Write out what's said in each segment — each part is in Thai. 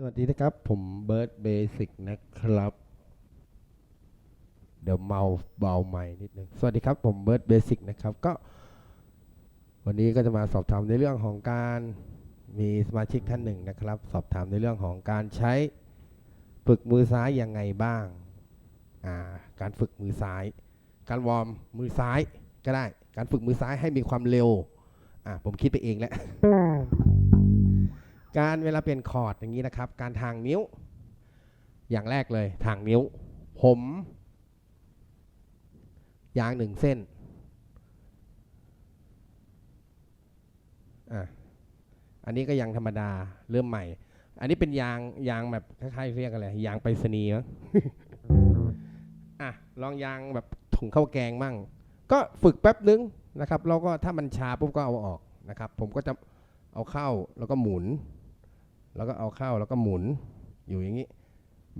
สวัสดีนะครับ ผมเบิร์ดเบสิกนะครับ เดี๋ยวเมาเบาใหม่นิดนึงสวัสดีครับ ผมเบิร์ดเบสิกนะครับ ก็ วันนี้ก็จะมาสอบถามในเรื่องของการมีสมาชิกท่านหนึ่งนะครับ สอบถามในเรื่องของการใช้ฝึกมือซ้ายยังไงบ้างาการฝึกมือซ้าย การวอร์มมือซ้ายก็ได้ การฝึกมือซ้ายให้มีความเร็ว อ่าผมคิดไปเองแล้ว การเวลาเปลี่ยนคอร์ดอย่างนี้นะครับ การทางนิ้ว อย่างแรกเลยทางนิ้ว ผมยางหนึ่งเส้นอะอันนี้ก็ยางธรรมดาเริ่มใหม่ อันนี้เป็นยางยางแบบคล้ายๆเรียกอะไรยางไปรษณีย์มั้งอะลองยางแบบถุงข้าวแกงมั่ง ก็ฝึกแป๊บนึงนะครับแล้วก็ถ้ามันชาปุ๊บก็เอาออกนะครับ ผมก็จะเอาเข้าแล้วก็หมุน แล้วก็เอาเข้าแล้วก็หมุนอยู่อย่างนี้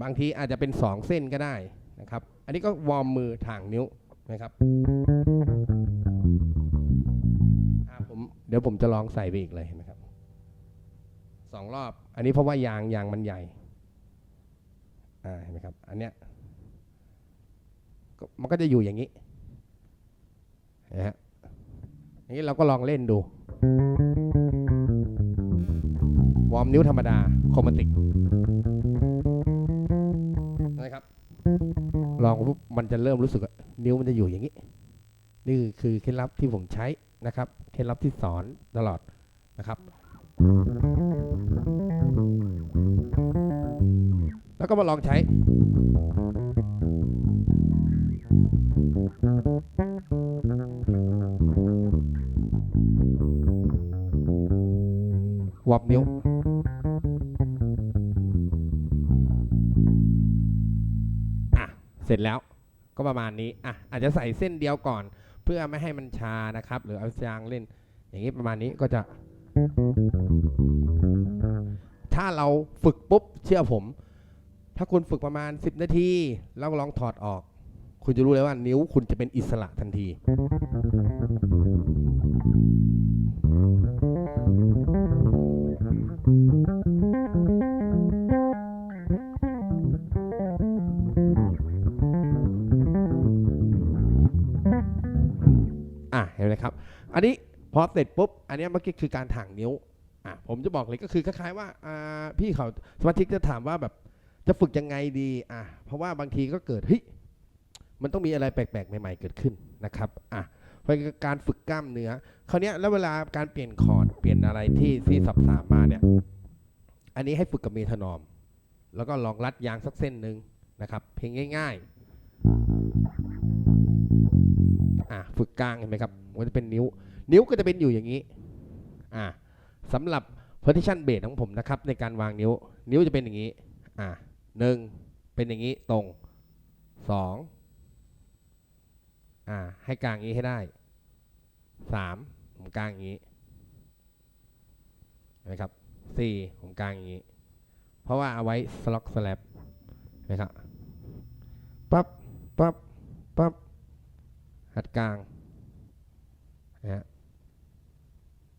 บางทีอาจจะเป็นสองเส้นก็ได้นะครับ อันนี้ก็วอร์มมือทางนิ้วนะครับอะผมเดี๋ยวผมจะลองใส่ไปอีกเลยนะครับสองรอบ อันนี้เพราะว่ายางยางมันใหญ่อ่าเห็นไหมครับ อันเนี้ยมันก็จะอยู่อย่างนี้นะฮะอย่างนี้เราก็ลองเล่นดู อร์มนิ้วธรรมดาโครมาติกนะครับ ลองปุ๊บมันจะเริ่มรู้สึกนิ้วมันจะอยู่อย่างนี้ นี่คือเคล็ดลับที่ผมใช้นะครับ เคล็ดลับที่สอนตลอดนะครับแล้วก็มาลองใช้วอร์มนิ้ว เสร็จแล้วก็ประมาณนี้อะอาจจะใส่เส้นเดียวก่อน เพื่อไม่ให้มันชานะครับ หรือเอายางเล่น อย่างนี้ประมาณนี้ก็จะ ถ้าเราฝึกปุ๊บเชื่อผม ถ้าคุณฝึกประมาณ 10 นาทีแล้วลองถอดออก คุณจะรู้เลยว่านิ้วคุณจะเป็นอิสระทันที อะเห็นไหมครับ อันนี้พอเสร็จปุ๊บ อันนี้เมื่อกี้คือการถ่างนิ้วอะผมจะบอกเลยก็คือคล้ายๆว่าอ่าพี่เขาสมาชิกจะถามว่าแบบจะฝึกยังไงดีอะเพราะว่าบางทีก็เกิดเฮ้ยมันต้องมีอะไรแปลกๆ ใหม่ๆเกิดขึ้นนะครับอะเพราะการฝึกกล้ามเนื้อคราวนี้แล้วเวลาการเปลี่ยนคอร์ดเปลี่ยนอะไรที่ที่สับสามมาเนี่ย อันนี้ให้ฝึกกับเมทานอม แล้วก็ลองรัดยางสักเส้นหนึ่งนะครับ เพลงง่าย ๆ อะฝึกกลางเห็นไหมครับมันจะเป็นนิ้ว นิ้วก็จะเป็นอยู่อย่างนี้อะสำหรับ position base ของผมนะครับ ในการวางนิ้ว นิ้วจะเป็นอย่างนี้อะหนึ่งเป็นอย่างนี้ตรงสองอ่าให้กลางอย่างนี้ให้ได้สามผมกลางอย่างนี้นไหมครับสี่ผมกลางอย่างนี้ เพราะว่าเอาไว้สล็อกสแลบนะครับปั๊บปั๊บปั๊บ หัดกลางนะฮะ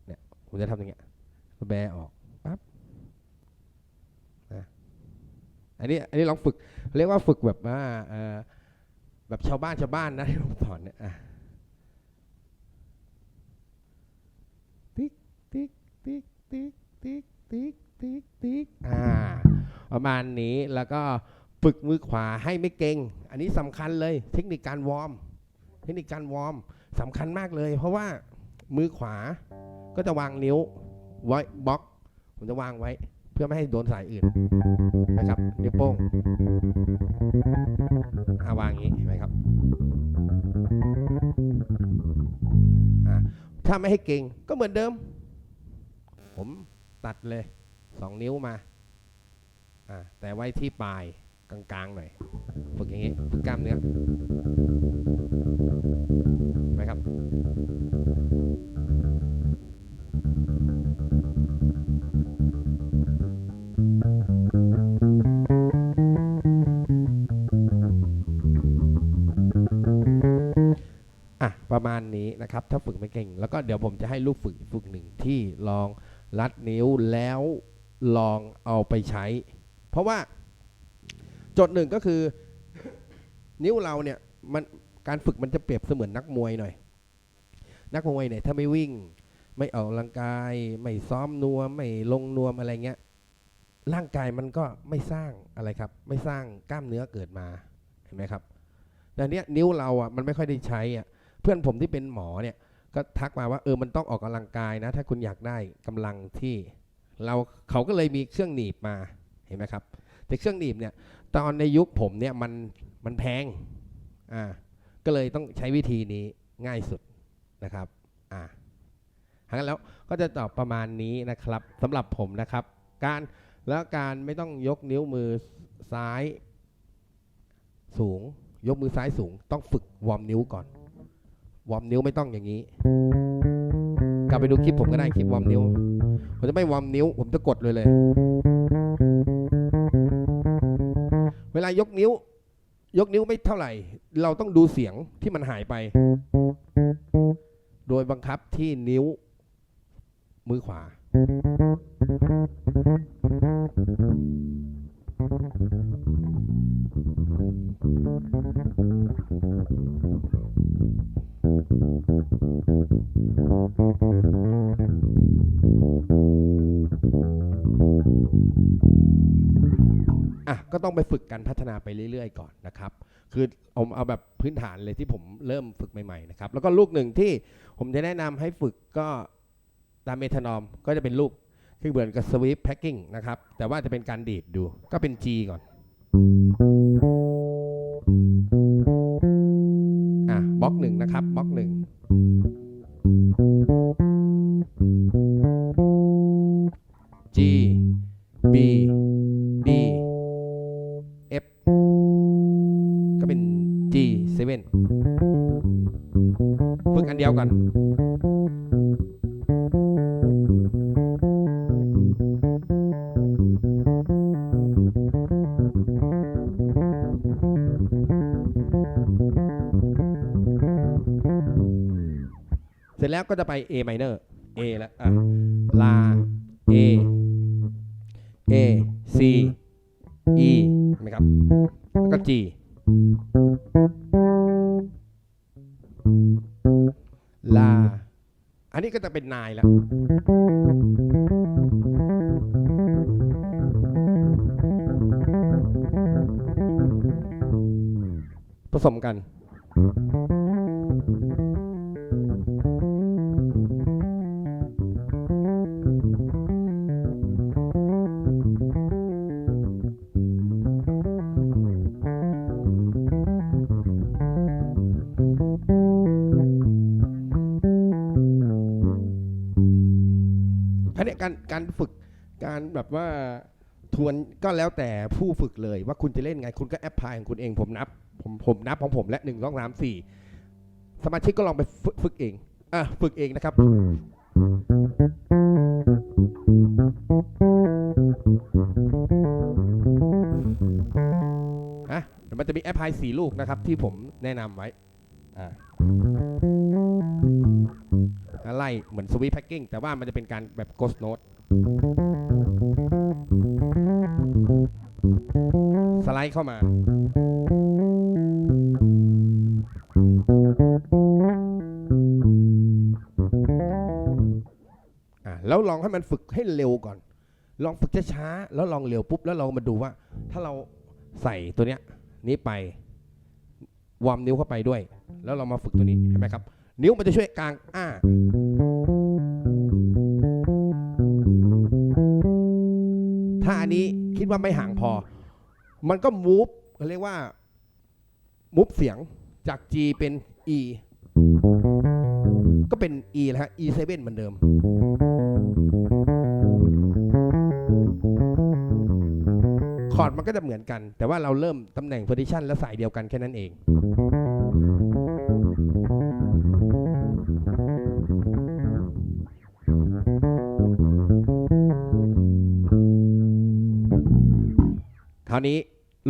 เนี่ยผมจะทำอย่างเงี้ยแบออกปั๊บนะอันนี้อันนี้ลองฝึกเรียกว่าฝึกแบบว่าแบบชาวบ้านชาวบ้านนะที่ผมสอนเนี่ยอะติ๊กติ๊กติ๊กติ๊กติ๊กติ๊กติ๊กติ๊กอ่าประมาณนี้แล้วก็ฝึกมือขวาให้ไม่เก่ง อันนี้สำคัญเลยเทคนิคการวอร์ม เทคนิคการวอร์มสำคัญมากเลย เพราะว่ามือขวาก็จะวางนิ้วไว้บล็อกผมจะวางไว้เพื่อไม่ให้โดนสายอื่นนะครับนิ้วโป้งอาวางอย่างนี้เห็นไหมครับถ้าไม่ให้เก่งก็เหมือนเดิม ผมตัดเลยสองนิ้วมาอ่าแต่ไว้ที่ปลายกลางๆหน่อยฝึกอย่างนี้ฝึกกล้ามเนื้อ ประมาณนี้นะครับ ถ้าฝึกไม่เก่ง แล้วก็เดี๋ยวผมจะให้ลูกฝึกฝึกหนึ่งที่ลองรัดนิ้วแล้วลองเอาไปใช้ เพราะว่าจทย์หนึ่งก็คือ นิ้วเราเนี่ยมันการฝึกมันจะเปรียบเสมือนนักมวยหน่อย นักมวยเนี่ยถ้าไม่วิ่ง ไม่ออกกำลังกาย ไม่ซ้อมนวมไม่ลงนวมอะไรเงี้ยร่างกายมันก็ไม่สร้างอะไรครับ ไม่สร้างกล้ามเนื้อเกิดมาเห็นไหมครับแต่เนี้ยนิ้วเราอะมันไม่ค่อยได้ใช้อะ เพื่อนผมที่เป็นหมอเนี่ยก็ทักมาว่าเออมันต้องออกกำลังกายนะ ถ้าคุณอยากได้กำลังที่ เราเขาก็เลยมีเครื่องหนีบมาเห็นไหมครับ แต่เครื่องหนีบเนี่ยตอนในยุคผมเนี่ยมันมันแพงอ่าก็เลยต้องใช้วิธีนี้ง่ายสุดนะครับอ่าหากันแล้วก็จะตอบประมาณนี้นะครับสำหรับผมนะครับ การแล้วการไม่ต้องยกนิ้วมือซ้ายสูง ยกมือซ้ายสูง ต้องฝึกวอร์มนิ้วก่อน วอร์มนิ้วไม่ต้องอย่างนี้ กลับไปดูคลิปผมก็ได้คลิปวอร์มนิ้ว ผมจะไม่วอร์มนิ้ว ผมจะกดเลยเลย เวลายกนิ้ว ยกนิ้วไม่เท่าไหร่ เราต้องดูเสียงที่มันหายไป โดยบังคับที่นิ้วมือขวา ต้องไปฝึกกันพัฒนาไปเรื่อย ๆ ก่อนนะครับ คือผมเอาแบบพื้นฐานเลยที่ผมเริ่มฝึกใหม่ๆนะครับ แล้วก็ลูกหนึ่งที่ผมจะแนะนำให้ฝึกก็ตามเมทานอมก็จะเป็นลูกที่เหมือนกับสวีปแพ็กกิ้งนะครับ แต่ว่าจะเป็นการดีดดูก็เป็น G ก่อนอะบล็อกหนึ่งนะครับบล็อกหนึ่ง G 7ฝึกอันเดียวกันเสร็จแล้วก็จะไป A minor A แล้วอะลา จะเป็นนายแล้วผสมกัน การการฝึกการแบบว่าทวนก็แล้วแต่ผู้ฝึกเลยว่าคุณจะเล่นไงคุณก็แอปพลายของคุณเองผมนับ ผมผมนับของผมและหนึ่งสองสามสี่สมาชิกก็ลองไปฝึกฝึกเองอะฝึกเองนะครับอะมันจะมีแอปพลายสี่ลูกนะครับที่ผมแนะนำไว้อ่า ไล่เหมือนสวีทแพ็กกิ้งแต่ว่ามันจะเป็นการแบบ ghost note สไลด์เข้ามาอะแล้วลองให้มันฝึกให้เร็วก่อน ลองฝึกช้าๆแล้วลองเร็วปุ๊บ แล้วเรามาดูว่า ถ้าเราใส่ตัวเนี้ยนี้ไป วอร์มนิ้วเข้าไปด้วย แล้วเรามาฝึกตัวนี้เห็นไหมครับ นิ้วมันจะช่วยกลางอ้าถ้าอันนี้คิดว่าไม่ห่างพอ มันก็มูฟเรียกว่ามูฟเสียงจาก G เป็น E ก็เป็น E แล้วฮะ E7 เหมือนเดิม คอร์ดมันก็จะเหมือนกัน แต่ว่าเราเริ่มตำแหน่ง position และสายเดียวกันแค่นั้นเองาวนี้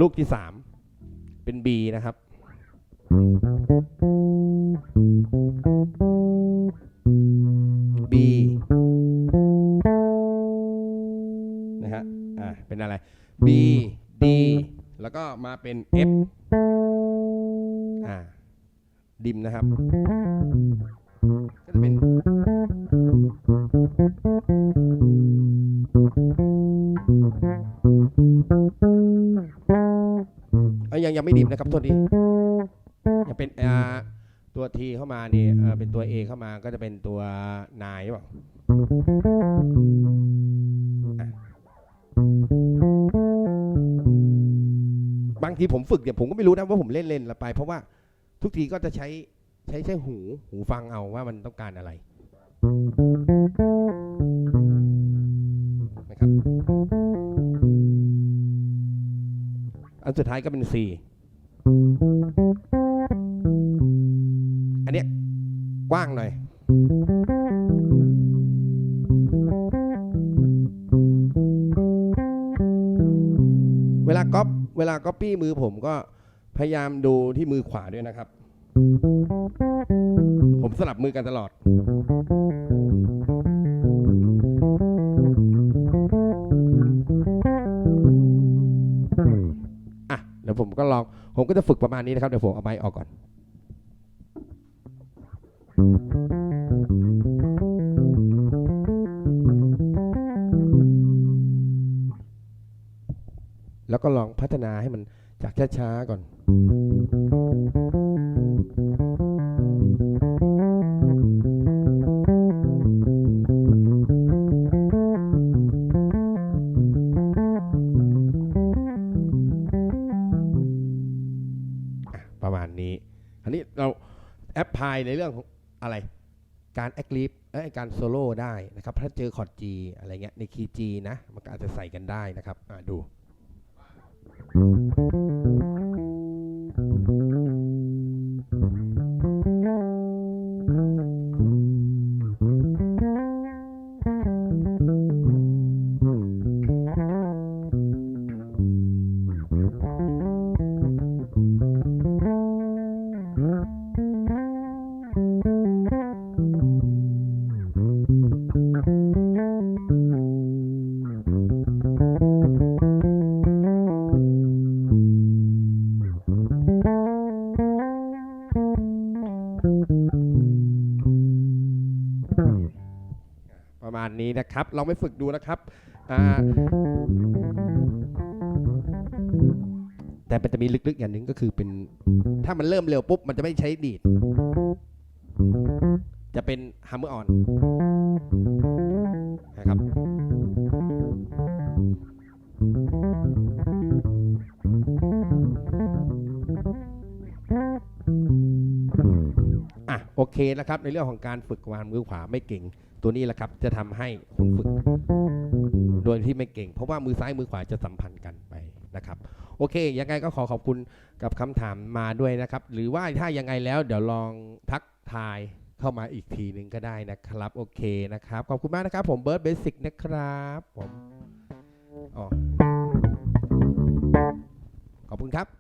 ลูกที่สามเป็น B นะครับ B นะฮะ อ่า เป็นอะไร B D แล้วก็มาเป็น F อ่า ดิมนะครับ ก็จะเป็น นะครับตัวนี้ยังเป็นอ่าตัว T เข้ามานี่เออเป็นตัว A เข้ามาก็จะเป็นตัวนายหรือเปล่าบางทีผมฝึกเนี่ยผมก็ไม่รู้นะว่าผมเล่นเล่นละไป เพราะว่าทุกทีก็จะใช้ใช้ใช้หูหูฟังเอาว่ามันต้องการอะไรนะครับ อันสุดท้ายก็เป็น C กว้างหน่อยเวลาก๊อปเวลาก๊อปปี้มือผมก็พยายามดูที่มือขวาด้วยนะครับ ผมสลับมือกันตลอด อะเดี๋ยวผมก็ลอง ผมก็จะฝึกประมาณนี้นะครับ เดี๋ยวผมเอาไม้ออกก่อน แล้วก็ลองพัฒนาให้มันจากช้าๆก่อน ประมาณนี้ อันนี้เราแอปพลายในเรื่องของอะไร การแอคลิฟเอ้ยการโซโล่ได้นะครับ ถ้าเจอคอร์ด G อะไรเงี้ยในคีย์ G นะ มันก็อาจจะใส่กันได้นะครับอะดู 嗯。 นะครับ ลองไปฝึกดูนะครับแต่มันจะมีลึกๆอย่างหนึ่งก็คือเป็น ถ้ามันเริ่มเร็วปุ๊บ มันจะไม่ใช้ดีด จะเป็นฮัมเมอร์ออนนะครับอะโอเคนะครับ ในเรื่องของการฝึกวางมือขวาไม่เก่ง ตัวนี้แหละครับจะทำให้คุณฝึก โดยที่ไม่เก่ง เพราะว่ามือซ้ายมือขวาจะสัมพันธ์กันไปนะครับ โอเค ยังไงก็ขอขอบคุณกับคำถามมาด้วยนะครับ หรือว่าถ้ายังไงแล้วเดี๋ยวลองทักทายเข้ามาอีกทีหนึ่งก็ได้นะครับ โอเคนะครับ ขอบคุณมากนะครับ ผมเบิร์ดเบสิกนะครับผมอ๋อขอบคุณครับ